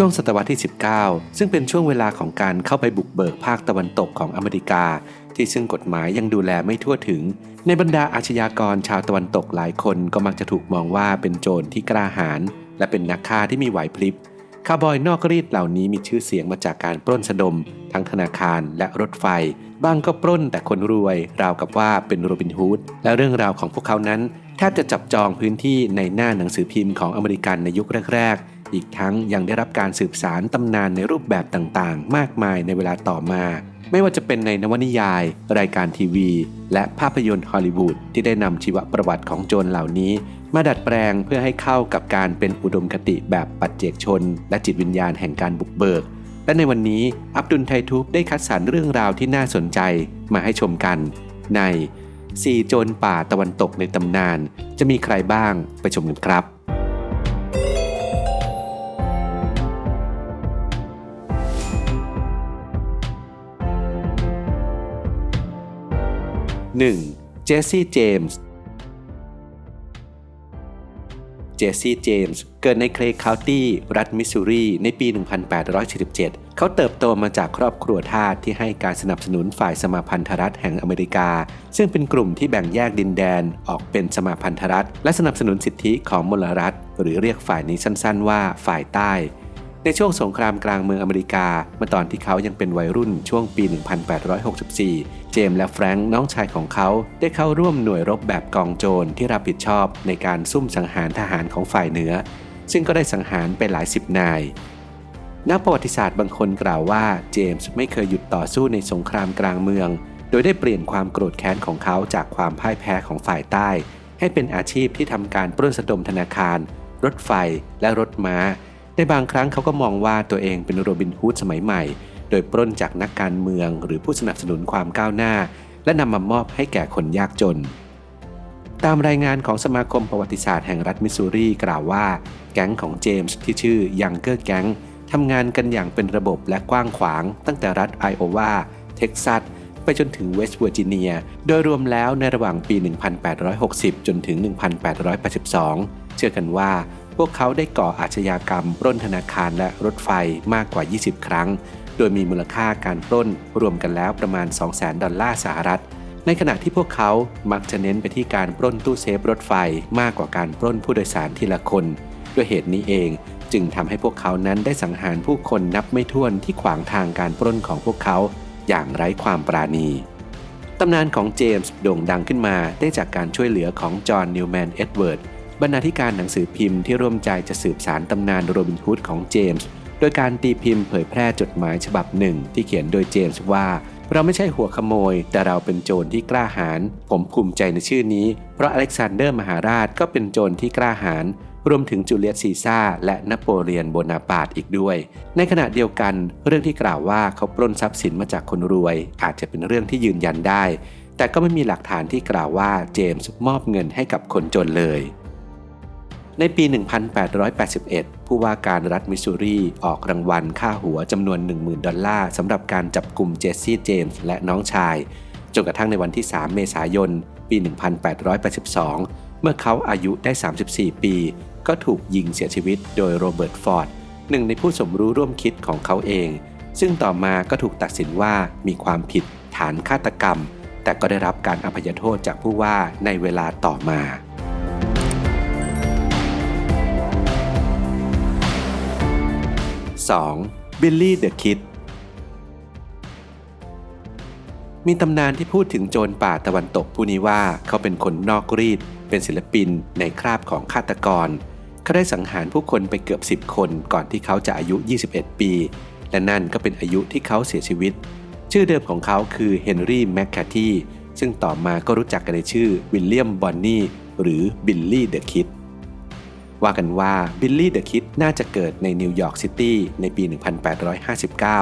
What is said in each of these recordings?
ช่วงศตวรรษที่ 19 ซึ่งเป็นช่วงเวลาของการเข้าไปบุกเบิกภาคตะวันตกของอเมริกา ที่ซึ่งกฎหมายยังดูแลไม่ทั่วถึง ในบรรดาอาชญากรชาวตะวันตกหลายคนก็มักจะถูกมองว่าเป็นโจรที่กล้าหาญและเป็นนักฆ่าที่มีไหวพริบคาร์บอยนอกรีดเหล่านี้มีชื่อเสียงมาจากการปล้นสะดม ทั้งธนาคารและรถไฟบางก็ปล้นแต่คนรวย ราวกับว่าเป็นโรบินฮูดและเรื่องราวของพวกเขานั้นแทบจะจับจองพื้นที่ในหน้าหนังสือพิมพ์ของอเมริกันในยุคแรกๆ อีกทั้งยังได้รับการสืบสารตำนานในรูปแบบต่างๆ มากมายในเวลาต่อมา ไม่ว่าจะเป็นในนวนิยาย รายการทีวี และภาพยนตร์ฮอลลีวูดที่ได้นำชีวประวัติของโจรเหล่านี้ มาดัดแปลงเพื่อให้เข้ากับการเป็นอุดมคติแบบปัจเจกชน และจิตวิญญาณแห่งการบุกเบิก และในวันนี้อับดุลไททูบได้คัดสรรเรื่องราวที่น่าสนใจมาให้ชมกัน ในสี่โจรป่าตะวันตกในตำนาน จะมีใครบ้างไปชมกันครับ 1. เจสซี่ เจมส์ เจสซี่ เจมส์ เกิดในเคลย์คาวตี้รัฐมิสซูรี ในปี 1847 เขาเติบโตมาจากครอบครัวทาสที่ให้การสนับสนุนฝ่ายสมาพันธรัฐแห่งอเมริกา ซึ่งเป็นกลุ่มที่แบ่งแยกดินแดนออกเป็นสมาพันธรัฐ และสนับสนุนสิทธิของมลรัฐ หรือเรียกฝ่ายนี้สั้นๆ ว่าฝ่ายใต้ ในช่วงสงครามกลางเมืองอเมริกา เมื่อตอนที่เขายังเป็นวัยรุ่นช่วงปี 1864 เจมส์และแฟรงค์น้องชายของเขา ได้เข้าร่วมหน่วยรบแบบกองโจรที่รับผิดชอบในการซุ่มสังหารทหารของฝ่ายเหนือ ซึ่งก็ได้สังหารไปหลายสิบนายนักประวัติศาสตร์บางคนกล่าวว่าเจมส์ไม่เคยหยุดต่อสู้ในสงครามกลางเมือง โดยได้เปลี่ยนความโกรธแค้นของเขาจากความพ่ายแพ้ของฝ่ายใต้ ให้เป็นอาชีพที่ทำการปล้นสะดมธนาคาร รถไฟและรถม้า ในบางครั้งเขาก็มองว่าตัวเองเป็นโรบินฮูดสมัยใหม่ โดยปล้นจากนักการเมืองหรือผู้สนับสนุนความก้าวหน้า และนำมามอบให้แก่คนยากจน ตามรายงานของสมาคมประวัติศาสตร์แห่งรัฐมิสซูรีกล่าวว่า แก๊งของเจมส์ที่ชื่อยังเกอร์แก๊งทำงานกันอย่างเป็นระบบและกว้างขวาง ตั้งแต่รัฐไอโอวาเท็กซัสไปจนถึงเวสต์เวอร์จิเนีย โดยรวมแล้วในระหว่างปี 1860 จนถึง 1882 เชื่อกันว่า พวกเขาได้ก่ออาชญากรรมปล้นธนาคารและรถไฟมากกว่า 20 ครั้ง โดยมีมูลค่าการปล้นรวมกันแล้วประมาณ 200,000 ดอลลาร์สหรัฐ ในขณะที่พวกเขามักจะเน้นไปที่การปล้นตู้เซฟรถไฟมากกว่าการปล้นผู้โดยสารทีละคน ด้วยเหตุนี้เองจึงทำให้พวกเขานั้นได้สังหารผู้คนนับไม่ถ้วนที่ขวางทางการปล้นของพวกเขา อย่างไร้ความปราณีตำนานของเจมส์โด่งดังขึ้นมาได้จากการช่วยเหลือของจอห์นนิวแมนเอ็ดเวิร์ด บรรณาธิการหนังสือพิมพ์ที่ร่วมใจจะสืบสารตำนานโรบินฮูดของเจมส์โดยการตีพิมพ์เผยแพร่จดหมายฉบับหนึ่งที่เขียนโดยเจมส์ว่า เราไม่ใช่หัวขโมย แต่เราเป็นโจรที่กล้าหาญผมภูมิใจในชื่อนี้ เพราะอเล็กซานเดอร์มหาราชก็เป็นโจรที่กล้าหาญรวมถึงจูเลียสซีซ่าและนโปเลียนโบนาปาร์ตอีกด้วย ในขณะเดียวกัน เรื่องที่กล่าวว่าเขาปล้นทรัพย์สินมาจากคนรวย อาจจะเป็นเรื่องที่ยืนยันได้ แต่ก็ไม่มีหลักฐานที่กล่าวว่าเจมส์มอบเงินให้กับคนจนเลย ในปี 1881 ผู้ว่าการรัฐมิสซูรีออกรางวัลค่าหัวจำนวน 10,000 ดอลลาร์สำหรับการจับกลุ่มเจสซี่เจมส์และน้องชาย จนกระทั่งในวันที่ 3 เมษายน ปี 1882 เมื่อเขาอายุได้ 34 ปี ก็ถูกยิงเสียชีวิตโดยโรเบิร์ตฟอร์ด หนึ่งในผู้สมรู้ร่วมคิดของเขาเอง ซึ่งต่อมาก็ถูกตัดสินว่ามีความผิดฐานฆาตกรรม แต่ก็ได้รับการอภัยโทษจากผู้ว่าในเวลาต่อมา 2. บิลลี่เดอะคิด มีตำนานที่พูดถึงโจรป่าตะวันตกผู้นี้ว่าเขาเป็นคนนอกรีด เป็นศิลปินในคราบของฆาตกร เขาได้สังหารผู้คนไปเกือบ 10 คนก่อนที่เขาจะอายุ 21 ปี และนั่นก็เป็นอายุที่เขาเสียชีวิต ชื่อเดิมของเขาคือเฮนรี่แมคคาทีซึ่งต่อมาก็รู้จักกันในชื่อวิลเลียมบอนนี่หรือบิลลี่เดอะคิด ว่ากันว่าบิลลี่เดอะคิดน่าจะเกิดในนิวยอร์กซิตี้ในปี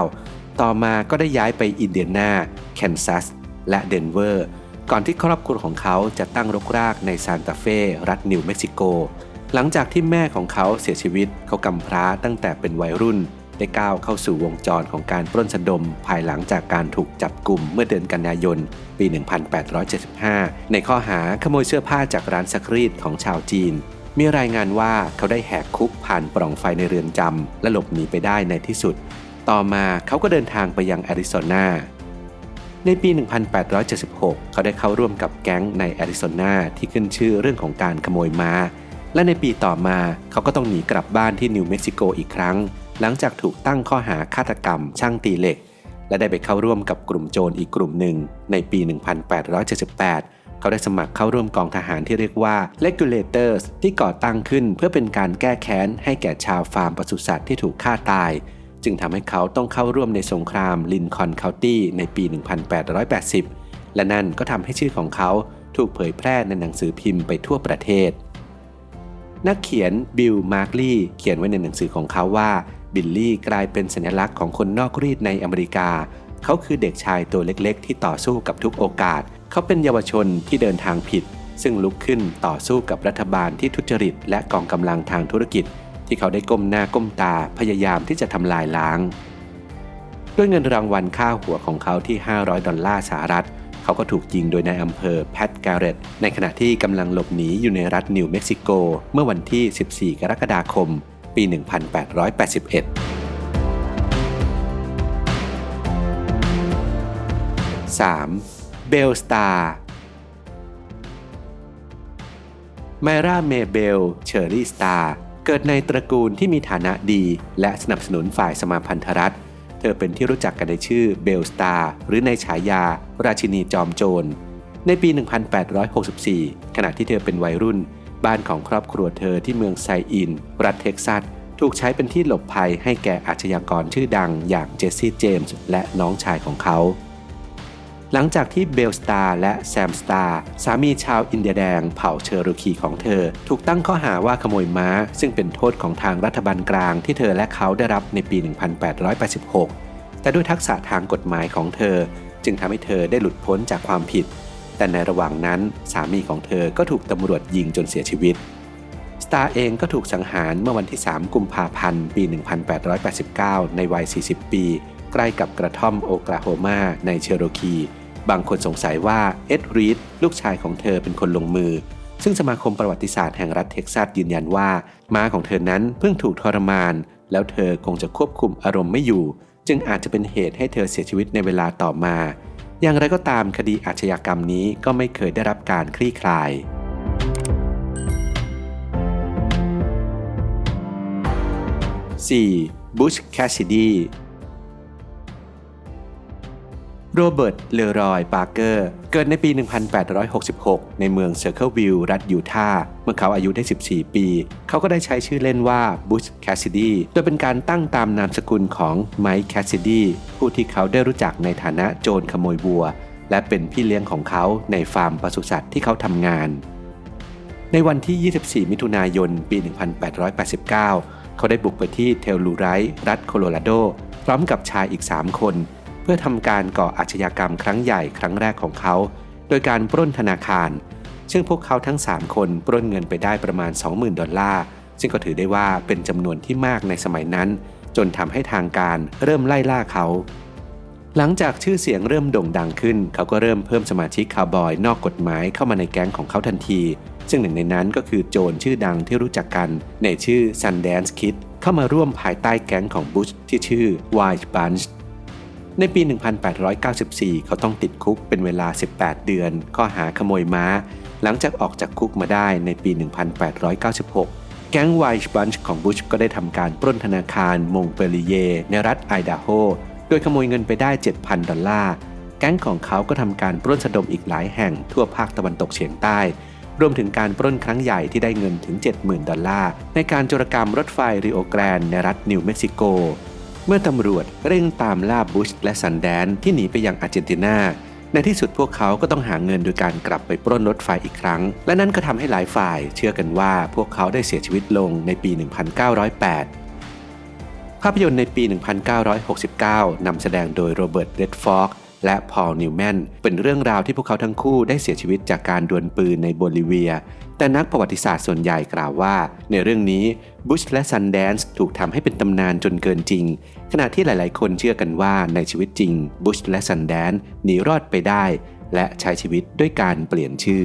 1859 ต่อมาก็ได้ย้ายไปอินเดียนา แคนซัส และเดนเวอร์ ก่อนที่ครอบครัวของเขาจะตั้งรกรากในซานตาเฟรัฐนิวเม็กซิโก หลังจากที่แม่ของเขาเสียชีวิตเขากำพร้าตั้งแต่เป็นวัยรุ่น ได้ก้าวเข้าสู่วงจรของการปล้นสะดม ภายหลังจากการถูกจับกลุ่มเมื่อเดือนกันยายน ปี 1875 ในข้อหาขโมยเสื้อผ้าจากร้านซักรีดของชาวจีน มีรายงานว่าเขาได้แหกคุกผ่านปล่องไฟในเรือนจำและหลบหนีไปได้ในที่สุด ต่อมาเขาก็เดินทางไปยังแอริโซนาในปี 1876 เขาได้เข้าร่วมกับแก๊งในแอริโซนาที่ขึ้นชื่อเรื่องของการขโมยม้า และในปีต่อมาเขาก็ต้องหนีกลับบ้านที่นิวเม็กซิโกอีกครั้ง หลังจากถูกตั้งข้อหาฆาตกรรม ช่างตีเหล็ก และได้ไปเข้าร่วมกับกลุ่มโจรอีกกลุ่มหนึ่งในปี 1878 เขาได้สมัครเข้าร่วมกองทหารที่เรียกว่า Regulators ที่ก่อตั้งขึ้นเพื่อเป็นการแก้แค้นให้แก่ชาวฟาร์มปศุสัตว์ที่ถูกฆ่าตาย จึงทำให้เขาต้องเข้าร่วมในสงครามลินคอนเคาน์ตี้ในปี 1880 และนั่นก็ทำให้ชื่อของเขาถูกเผยแพร่ในหนังสือพิมพ์ไปทั่วประเทศ นักเขียนบิล มาร์กลีย์เขียนไว้ในหนังสือของเขาว่าบิลลี่กลายเป็นสัญลักษณ์ของคนนอกรีดในอเมริกา เขาคือเด็กชายตัวเล็กๆ ที่ต่อสู้กับทุกโอกาส เขาเป็นเยาวชนที่เดินทางผิด ซึ่งลุกขึ้นต่อสู้กับรัฐบาลที่ทุจริต และกองกำลังทางธุรกิจ ที่เขาได้ก้มหน้าก้มตาพยายามที่จะทำลายล้าง ด้วยเงินรางวัลค่าหัวของเขาที่ 500 ดอลลาร์สหรัฐ เขาก็ถูกยิงโดยนายอำเภอแพทการ์เรตในขณะที่กำลังหลบหนีอยู่ในรัฐนิวเม็กซิโก เมื่อวันที่ 14 กรกฎาคม ปี 1881 3. เบลสตาร์ไมราเมเบล เชอรี่สตาร์ เกิดในตระกูลที่มีฐานะดี และสนับสนุนฝ่ายสมาพันธรัฐ เธอเป็นที่รู้จักกันในชื่อเบลสตาร์หรือในฉายา ราชินีจอมโจร ในปี 1864 ขณะที่เธอเป็นวัยรุ่น บ้านของครอบครัวเธอที่เมืองไซอิน รัฐเท็กซัส ถูกใช้เป็นที่หลบภัยให้แก่อาชญากรชื่อดังอย่างเจสซี่เจมส์และน้องชายของเขา หลังจากที่เบลสตาร์และแซมสตาร์สามีชาวอินเดียแดงเผ่าเชอร์โรคีของเธอ ถูกตั้งข้อหาว่าขโมยม้า ซึ่งเป็นโทษของทางรัฐบาลกลางที่เธอและเขาได้รับในปี 1886 แต่ด้วยทักษะทางกฎหมายของเธอ จึงทำให้เธอได้หลุดพ้นจากความผิด แต่ในระหว่างนั้นสามีของเธอก็ถูกตำรวจยิงจนเสียชีวิตสตาร์เองก็ถูกสังหารเมื่อวันที่ 3 กุมภาพันธ์ปี 1889 ในวัย 40 ปี ใกล้กับกระท่อมโอกลาโฮมาในเชอโรคี บางคนสงสัยว่าเอ็ดรีดลูกชายของเธอเป็นคนลงมือ ซึ่งสมาคมประวัติศาสตร์แห่งรัฐเท็กซัสยืนยันว่า ม้าของเธอนั้นเพิ่งถูกทรมาน แล้วเธอคงจะควบคุมอารมณ์ไม่อยู่ จึงอาจจะเป็นเหตุให้เธอเสียชีวิตในเวลาต่อมา อย่างไรก็ตามคดีอาชญากรรมนี้ก็ไม่เคยได้รับการคลี่คลาย 4. บุชแคสซิดี โรเบิร์ต เลอรอย ปาร์เกอร์ เกิดในปี 1866 ในเมืองเซอร์เคิลวิลรัฐยูทาห์ เมื่อเขาอายุได้ 14 ปี เขาก็ได้ใช้ชื่อเล่นว่าบุชแคสซิดีโดยเป็นการตั้งตามนามสกุลของไมค์แคสซิดีผู้ที่เขาได้รู้จักในฐานะโจรขโมยวัว และเป็นพี่เลี้ยงของเขาในฟาร์มปศุสัตว์ที่เขาทำงาน ในวันที่ 24 มิถุนายน ปี 1889 เขาได้บุกไปที่เทลลูไรท์รัฐโคโลราโด พร้อมกับชายอีก 3 คน เพื่อทำการก่ออาชญากรรมครั้งใหญ่ครั้งแรกของเขา โดยการปล้นธนาคาร ซึ่งพวกเขาทั้ง 3 คนปล้นเงินไปได้ประมาณ 20,000 ดอลลาร์ ซึ่งก็ถือได้ว่าเป็นจำนวนที่มากในสมัยนั้น จนทำให้ทางการเริ่มไล่ล่าเขา หลังจากชื่อเสียงเริ่มโด่งดังขึ้น เขาก็เริ่มเพิ่มสมาชิกคาวบอยนอกกฎหมายเข้ามาในแก๊งของเขาทันที ซึ่งหนึ่งในนั้นก็คือโจรชื่อดังที่รู้จักกัน ในชื่อ Sundance Kid เข้ามาร่วมภายใต้แก๊งของบุชที่ชื่อ White Bunch ในปี 1894 เขาต้องติดคุกเป็นเวลา 18 เดือน ข้อหาขโมยม้า หลังจากออกจากคุกมาได้ในปี 1896 แก๊งไวช์บันช์ของบุชก็ได้ทำการปล้นธนาคารมงเปรีเย ในรัฐไอดาโฮ โดยขโมยเงินไปได้ 7,000 ดอลลาร์ แก๊งของเขาก็ทำการปล้นสะดมอีกหลายแห่งทั่วภาคตะวันตกเฉียงใต้ รวมถึงการปล้นครั้งใหญ่ที่ได้เงินถึง 70,000 ดอลลาร์ ในการโจรกรรมรถไฟริโอแกรนในรัฐนิวเม็กซิโก เมื่อตำรวจเร่งตามล่าบุชและซันแดนที่หนีไปยังอาร์เจนตินา ในที่สุดพวกเขาก็ต้องหาเงินโดยการกลับไปปล้นรถไฟอีกครั้ง และนั่นก็ทำให้หลายฝ่ายเชื่อกันว่าพวกเขาได้เสียชีวิตลงในปี 1908 ภาพยนตร์ในปี 1969นำแสดงโดยโรเบิร์ต เรดฟอก และพอลนิวแมนเป็นเรื่องราวที่พวกเขาทั้งคู่ได้เสียชีวิตจากการดวลปืนในโบลิเวีย แต่นักประวัติศาสตร์ส่วนใหญ่กล่าวว่า ในเรื่องนี้บุชและซันแดนซ์ถูกทำให้เป็นตำนานจนเกินจริง ขณะที่หลายๆ คนเชื่อกันว่าในชีวิตจริงบุชและซันแดนซ์หนีรอดไปได้ และใช้ชีวิตด้วยการเปลี่ยนชื่อ